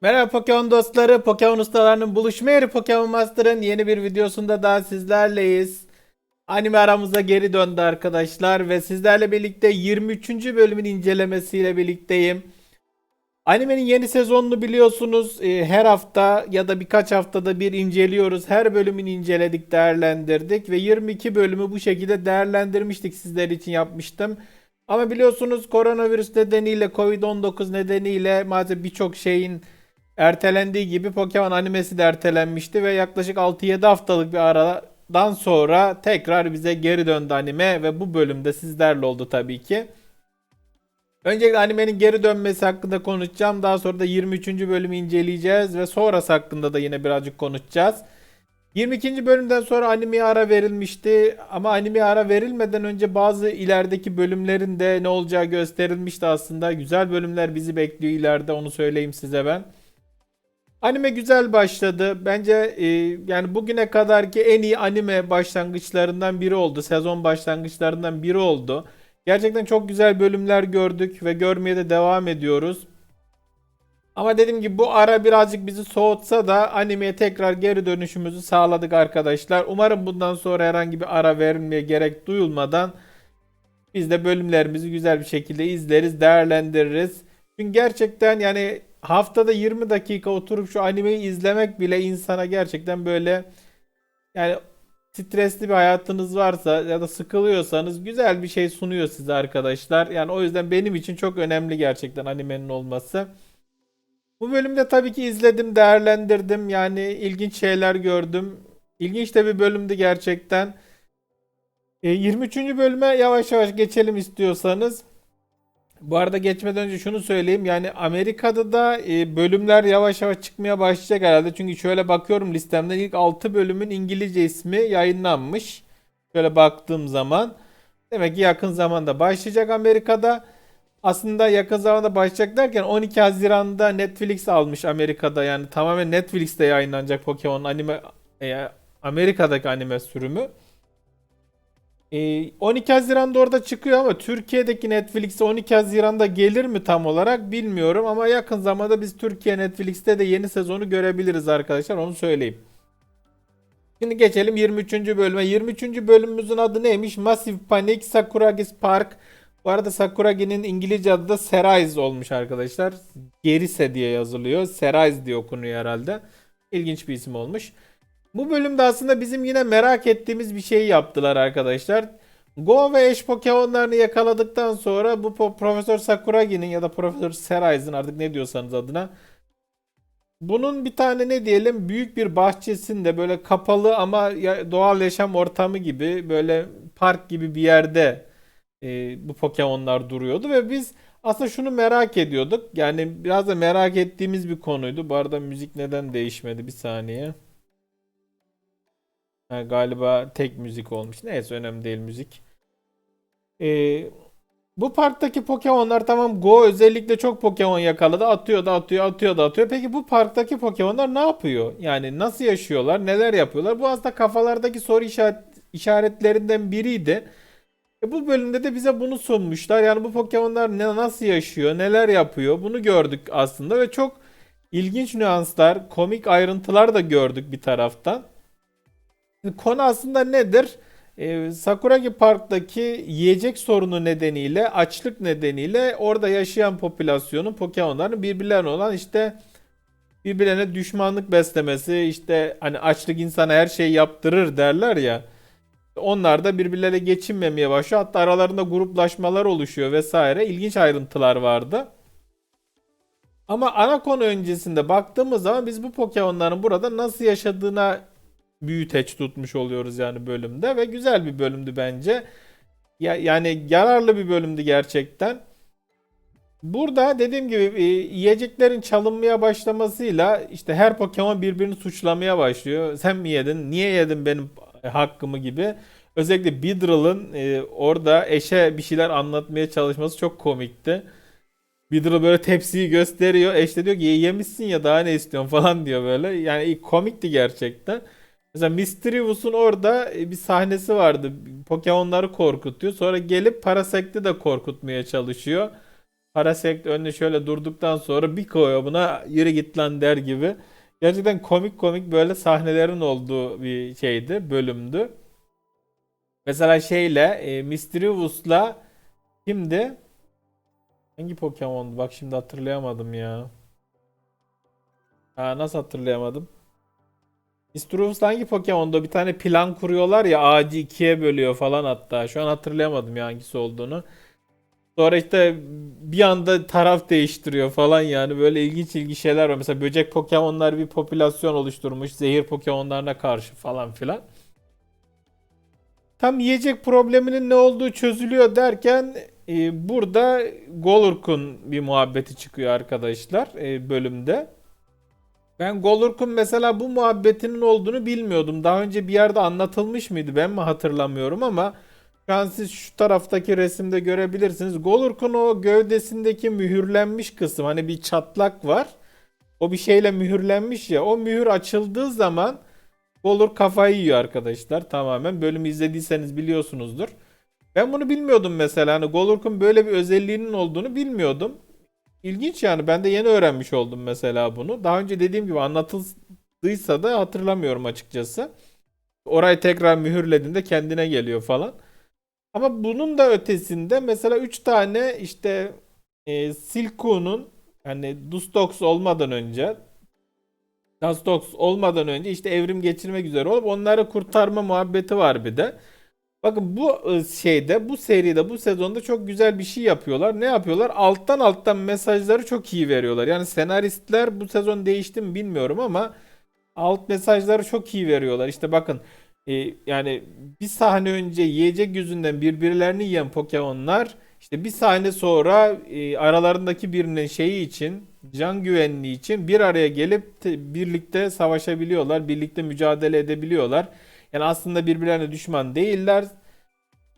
Merhaba Pokemon dostları, Pokemon ustalarının buluşma yeri Pokemon Master'ın yeni bir videosunda daha sizlerleyiz. Anime aramıza geri döndü arkadaşlar ve sizlerle birlikte 23. bölümün incelemesiyle birlikteyim. Animenin yeni sezonunu biliyorsunuz e, her hafta ya da birkaç haftada bir inceliyoruz. Her bölümünü inceledik, değerlendirdik ve 22 bölümü bu şekilde değerlendirmiştik sizler için yapmıştım. Ama biliyorsunuz koronavirüs nedeniyle, Covid-19 nedeniyle maalesef birçok şeyin ertelendiği gibi Pokemon animesi de ertelenmişti ve yaklaşık 6-7 haftalık bir aradan sonra tekrar bize geri döndü anime ve bu bölümde sizlerle oldu tabii ki. Öncelikle animenin geri dönmesi hakkında konuşacağım. Daha sonra da 23. bölümü inceleyeceğiz ve sonrası hakkında da yine birazcık konuşacağız. 22. bölümden sonra animeye ara verilmişti ama animeye ara verilmeden önce bazı ilerideki bölümlerin de ne olacağı gösterilmişti aslında. Güzel bölümler bizi bekliyor ileride onu söyleyeyim size ben. Anime güzel başladı. Bence e, yani bugüne kadarki en iyi anime başlangıçlarından biri oldu. Sezon başlangıçlarından biri oldu. Gerçekten çok güzel bölümler gördük ve görmeye de devam ediyoruz. Ama dediğim gibi bu ara birazcık bizi soğutsa da animeye tekrar geri dönüşümüzü sağladık arkadaşlar. Umarım bundan sonra herhangi bir ara verilmeye gerek duyulmadan biz de bölümlerimizi güzel bir şekilde izleriz, değerlendiririz. Çünkü gerçekten yani haftada 20 dakika oturup şu animeyi izlemek bile insana gerçekten böyle yani stresli bir hayatınız varsa ya da sıkılıyorsanız güzel bir şey sunuyor size arkadaşlar. Yani o yüzden benim için çok önemli gerçekten animenin olması. Bu bölümde tabii ki izledim, değerlendirdim. Yani ilginç şeyler gördüm. İlginç de bir bölümdü gerçekten. E, 23. bölüme yavaş yavaş geçelim istiyorsanız. Bu arada geçmeden önce şunu söyleyeyim. Yani Amerika'da da e, bölümler yavaş yavaş çıkmaya başlayacak herhalde. Çünkü şöyle bakıyorum listemden ilk 6 bölümün İngilizce ismi yayınlanmış. Şöyle baktığım zaman. Demek ki yakın zamanda başlayacak Amerika'da. Aslında yakın zamanda başlayacak derken 12 Haziran'da Netflix almış Amerika'da. Yani tamamen Netflix'te yayınlanacak Pokemon anime e, Amerika'daki anime sürümü. Ee, 12 Haziran'da orada çıkıyor ama Türkiye'deki Netflix'e 12 Haziran'da gelir mi tam olarak bilmiyorum ama yakın zamanda biz Türkiye Netflix'te de yeni sezonu görebiliriz arkadaşlar onu söyleyeyim. Şimdi geçelim 23. bölüme. 23. bölümümüzün adı neymiş? Massive Panic Sakuragis Park. Bu arada Sakuragi'nin İngilizce adı da Cerise olmuş arkadaşlar. Gerise diye yazılıyor. Cerise diye okunuyor herhalde. İlginç bir isim olmuş. Bu bölümde aslında bizim yine merak ettiğimiz bir şey yaptılar arkadaşlar. Go ve eş Pokemon'larını yakaladıktan sonra bu Profesör Sakuragi'nin ya da Profesör Serize'ın artık ne diyorsanız adına bunun bir tane ne diyelim büyük bir bahçesinde böyle kapalı ama doğal yaşam ortamı gibi böyle park gibi bir yerde e, bu Pokemon'lar duruyordu ve biz aslında şunu merak ediyorduk. Yani biraz da merak ettiğimiz bir konuydu. Bu arada müzik neden değişmedi bir saniye. Ha, galiba tek müzik olmuş. Neyse önemli değil müzik. Ee, bu parktaki Pokemon'lar tamam Go özellikle çok Pokemon yakaladı. Atıyor da atıyor, atıyor da atıyor. Peki bu parktaki Pokemon'lar ne yapıyor? Yani nasıl yaşıyorlar? Neler yapıyorlar? Bu aslında kafalardaki soru işaret, işaretlerinden biriydi. E bu bölümde de bize bunu sunmuşlar. Yani bu Pokemon'lar ne, nasıl yaşıyor? Neler yapıyor? Bunu gördük aslında ve çok ilginç nüanslar, komik ayrıntılar da gördük bir taraftan. Konu aslında nedir? Ee, Sakuragi Park'taki yiyecek sorunu nedeniyle, açlık nedeniyle orada yaşayan popülasyonun Pokemon'ların birbirlerine olan işte birbirlerine düşmanlık beslemesi, işte hani açlık insana her şeyi yaptırır derler ya. Onlar da birbirleriyle geçinmemeye başlıyor. Hatta aralarında gruplaşmalar oluşuyor vesaire. İlginç ayrıntılar vardı. Ama ana konu öncesinde baktığımız zaman biz bu Pokemon'ların burada nasıl yaşadığına büyüteç tutmuş oluyoruz yani bölümde ve güzel bir bölümdü bence. Ya, yani yararlı bir bölümdü gerçekten. Burada dediğim gibi e, yiyeceklerin çalınmaya başlamasıyla işte her Pokemon birbirini suçlamaya başlıyor. Sen mi yedin? Niye yedin benim hakkımı gibi. Özellikle Beedrill'ın e, orada eşe bir şeyler anlatmaya çalışması çok komikti. Beedrill böyle tepsiyi gösteriyor. Eş de diyor ki yemişsin ya daha ne istiyorsun falan diyor böyle. Yani komikti gerçekten. Mesela Mistrivus'un orada e, bir sahnesi vardı. Pokemon'ları korkutuyor. Sonra gelip Parasect'i de korkutmaya çalışıyor. Parasect önüne şöyle durduktan sonra bir koyuyor buna yürü git lan der gibi. Gerçekten komik komik böyle sahnelerin olduğu bir şeydi, bölümdü. Mesela şeyle e, Mischievious'la kimdi? Hangi Pokemon'du? Bak şimdi hatırlayamadım ya. Ha, nasıl hatırlayamadım? Mischievous hangi Pokemon'da bir tane plan kuruyorlar ya ağacı ikiye bölüyor falan hatta. Şu an hatırlayamadım ya hangisi olduğunu. Sonra işte bir anda taraf değiştiriyor falan yani böyle ilginç ilginç şeyler var. Mesela böcek Pokemon'lar bir popülasyon oluşturmuş zehir Pokemon'larına karşı falan filan. Tam yiyecek probleminin ne olduğu çözülüyor derken e, burada Golurk'un bir muhabbeti çıkıyor arkadaşlar e, bölümde. Ben Golurk'un mesela bu muhabbetinin olduğunu bilmiyordum. Daha önce bir yerde anlatılmış mıydı ben mi hatırlamıyorum ama şu an siz şu taraftaki resimde görebilirsiniz. Golurk'un o gövdesindeki mühürlenmiş kısım hani bir çatlak var. O bir şeyle mühürlenmiş ya. O mühür açıldığı zaman Golurk kafayı yiyor arkadaşlar tamamen. Bölümü izlediyseniz biliyorsunuzdur. Ben bunu bilmiyordum mesela. Hani Golurk'un böyle bir özelliğinin olduğunu bilmiyordum. İlginç yani. Ben de yeni öğrenmiş oldum mesela bunu. Daha önce dediğim gibi anlatıldıysa da hatırlamıyorum açıkçası. Orayı tekrar mühürlediğinde kendine geliyor falan. Ama bunun da ötesinde mesela 3 tane işte e, Silcoon'un hani Dustox olmadan önce Dustox olmadan önce işte evrim geçirmek üzere olup onları kurtarma muhabbeti var bir de. Bakın bu e, şeyde bu seride bu sezonda çok güzel bir şey yapıyorlar. Ne yapıyorlar? Alttan alttan mesajları çok iyi veriyorlar. Yani senaristler bu sezon değişti mi bilmiyorum ama alt mesajları çok iyi veriyorlar. İşte bakın e, yani bir sahne önce yiyecek yüzünden birbirlerini yiyen Pokemon'lar işte bir sahne sonra e, aralarındaki birinin şeyi için can güvenliği için bir araya gelip te- birlikte savaşabiliyorlar, birlikte mücadele edebiliyorlar. Yani aslında birbirlerine düşman değiller.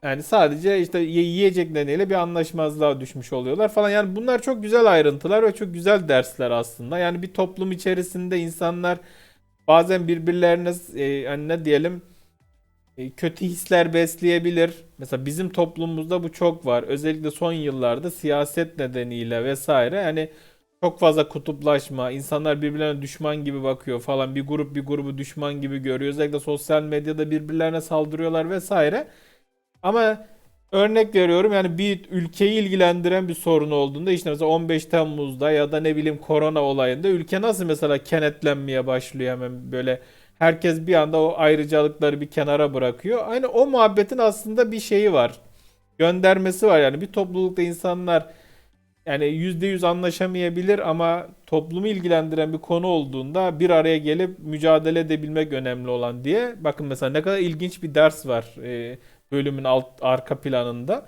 Yani sadece işte yiyecek nedeniyle bir anlaşmazlığa düşmüş oluyorlar falan. Yani bunlar çok güzel ayrıntılar ve çok güzel dersler aslında. Yani bir toplum içerisinde insanlar bazen birbirlerine e, yani ne diyelim e, kötü hisler besleyebilir. Mesela bizim toplumumuzda bu çok var. Özellikle son yıllarda siyaset nedeniyle vesaire yani çok fazla kutuplaşma, insanlar birbirlerine düşman gibi bakıyor falan. Bir grup bir grubu düşman gibi görüyor. Özellikle sosyal medyada birbirlerine saldırıyorlar vesaire. Ama örnek veriyorum yani bir ülkeyi ilgilendiren bir sorun olduğunda işte mesela 15 Temmuz'da ya da ne bileyim korona olayında ülke nasıl mesela kenetlenmeye başlıyor hemen böyle herkes bir anda o ayrıcalıkları bir kenara bırakıyor. Aynı o muhabbetin aslında bir şeyi var. Göndermesi var yani bir toplulukta insanlar yani %100 anlaşamayabilir ama toplumu ilgilendiren bir konu olduğunda bir araya gelip mücadele edebilmek önemli olan diye. Bakın mesela ne kadar ilginç bir ders var e, bölümün alt arka planında.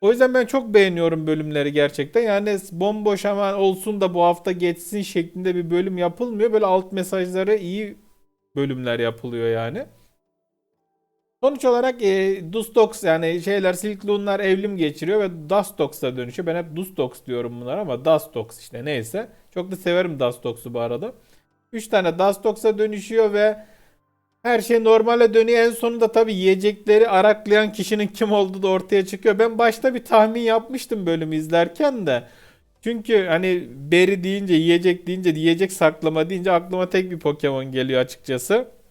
O yüzden ben çok beğeniyorum bölümleri gerçekten. Yani bomboş hemen olsun da bu hafta geçsin şeklinde bir bölüm yapılmıyor. Böyle alt mesajları iyi bölümler yapılıyor yani. Sonuç olarak e, Dustox yani şeyler Silkloon'lar evrim geçiriyor ve Dustox'a dönüşüyor. Ben hep Dustox diyorum bunlar ama Dustox işte neyse. Çok da severim Dustox'u bu arada. 3 tane Dustox'a dönüşüyor ve her şey normale dönüyor. En sonunda tabii yiyecekleri araklayan kişinin kim olduğu da ortaya çıkıyor. Ben başta bir tahmin yapmıştım bölümü izlerken de. Çünkü hani beri deyince, yiyecek deyince, yiyecek saklama deyince aklıma tek bir Pokemon geliyor açıkçası.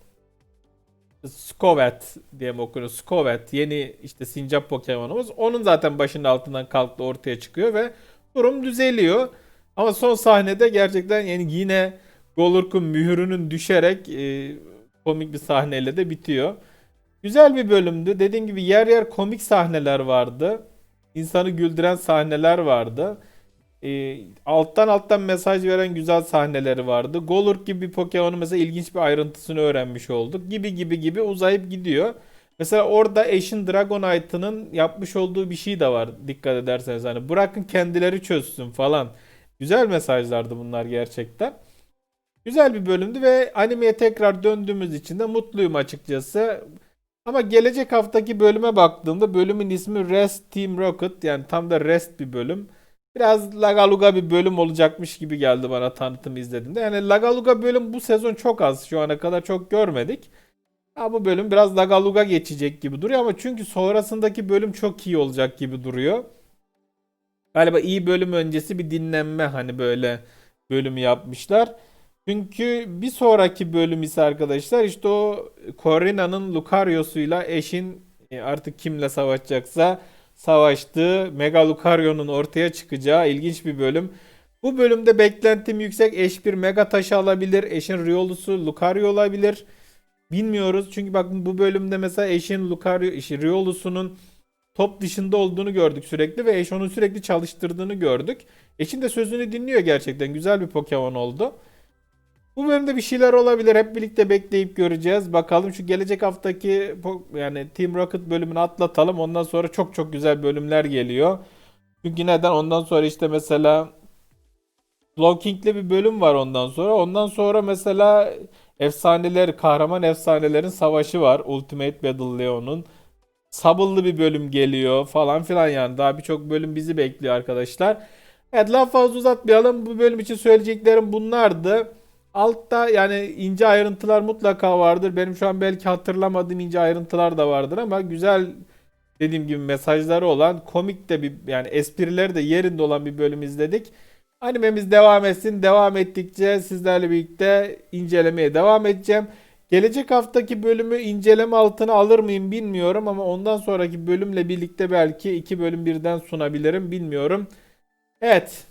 Skovet diye mi okunuyor? Skovet yeni işte sincap Pokemon'umuz. Onun zaten başının altından kalktı ortaya çıkıyor ve durum düzeliyor. Ama son sahnede gerçekten yani yine Golurk'un mühürünün düşerek e, komik bir sahneyle de bitiyor. Güzel bir bölümdü. Dediğim gibi yer yer komik sahneler vardı. İnsanı güldüren sahneler vardı. E, alttan alttan mesaj veren güzel sahneleri vardı. Golurk gibi bir Pokemon'un mesela ilginç bir ayrıntısını öğrenmiş olduk. Gibi gibi gibi uzayıp gidiyor. Mesela orada Ashen Dragonite'ının yapmış olduğu bir şey de var dikkat ederseniz. Hani bırakın kendileri çözsün falan. Güzel mesajlardı bunlar gerçekten. Güzel bir bölümdü ve animeye tekrar döndüğümüz için de mutluyum açıkçası. Ama gelecek haftaki bölüme baktığımda bölümün ismi Rest Team Rocket yani tam da rest bir bölüm. Biraz Lagaluga bir bölüm olacakmış gibi geldi bana tanıtım izlediğimde. Yani Lagaluga bölüm bu sezon çok az. Şu ana kadar çok görmedik. Ha, bu bölüm biraz Lagaluga geçecek gibi duruyor ama çünkü sonrasındaki bölüm çok iyi olacak gibi duruyor. Galiba iyi bölüm öncesi bir dinlenme hani böyle bölümü yapmışlar. Çünkü bir sonraki bölüm ise arkadaşlar işte o Corina'nın Lucario'suyla eşin e, artık kimle savaşacaksa savaştığı Mega Lucario'nun ortaya çıkacağı ilginç bir bölüm. Bu bölümde beklentim yüksek. Eş bir mega taşı alabilir. Eşin Riolu'su Lucario olabilir. Bilmiyoruz. Çünkü bakın bu bölümde mesela eşin Lucario, işi Riolu'sunun top dışında olduğunu gördük sürekli ve eş onu sürekli çalıştırdığını gördük. Eşin de sözünü dinliyor gerçekten. Güzel bir Pokemon oldu. Bu bölümde bir şeyler olabilir. Hep birlikte bekleyip göreceğiz. Bakalım şu gelecek haftaki yani Team Rocket bölümünü atlatalım. Ondan sonra çok çok güzel bölümler geliyor. Çünkü neden? Ondan sonra işte mesela Slow King'li bir bölüm var ondan sonra. Ondan sonra mesela efsaneler, kahraman efsanelerin savaşı var. Ultimate Battle Leon'un. Sabırlı bir bölüm geliyor falan filan yani. Daha birçok bölüm bizi bekliyor arkadaşlar. Evet laf fazla uzatmayalım. Bu bölüm için söyleyeceklerim bunlardı. Altta yani ince ayrıntılar mutlaka vardır. Benim şu an belki hatırlamadığım ince ayrıntılar da vardır ama güzel dediğim gibi mesajları olan komik de bir yani esprileri de yerinde olan bir bölüm izledik. Animemiz devam etsin. Devam ettikçe sizlerle birlikte incelemeye devam edeceğim. Gelecek haftaki bölümü inceleme altına alır mıyım bilmiyorum ama ondan sonraki bölümle birlikte belki iki bölüm birden sunabilirim bilmiyorum. Evet.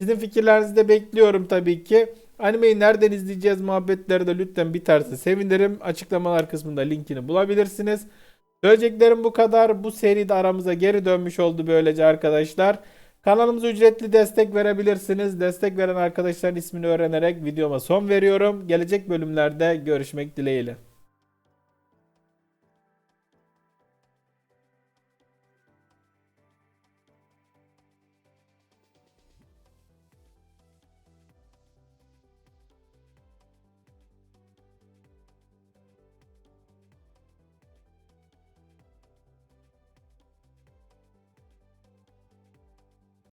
Sizin fikirlerinizi de bekliyorum tabii ki. Animeyi nereden izleyeceğiz muhabbetleri de lütfen biterse sevinirim. Açıklamalar kısmında linkini bulabilirsiniz. Söyleyeceklerim bu kadar. Bu seride aramıza geri dönmüş oldu böylece arkadaşlar. Kanalımıza ücretli destek verebilirsiniz. Destek veren arkadaşların ismini öğrenerek videoma son veriyorum. Gelecek bölümlerde görüşmek dileğiyle.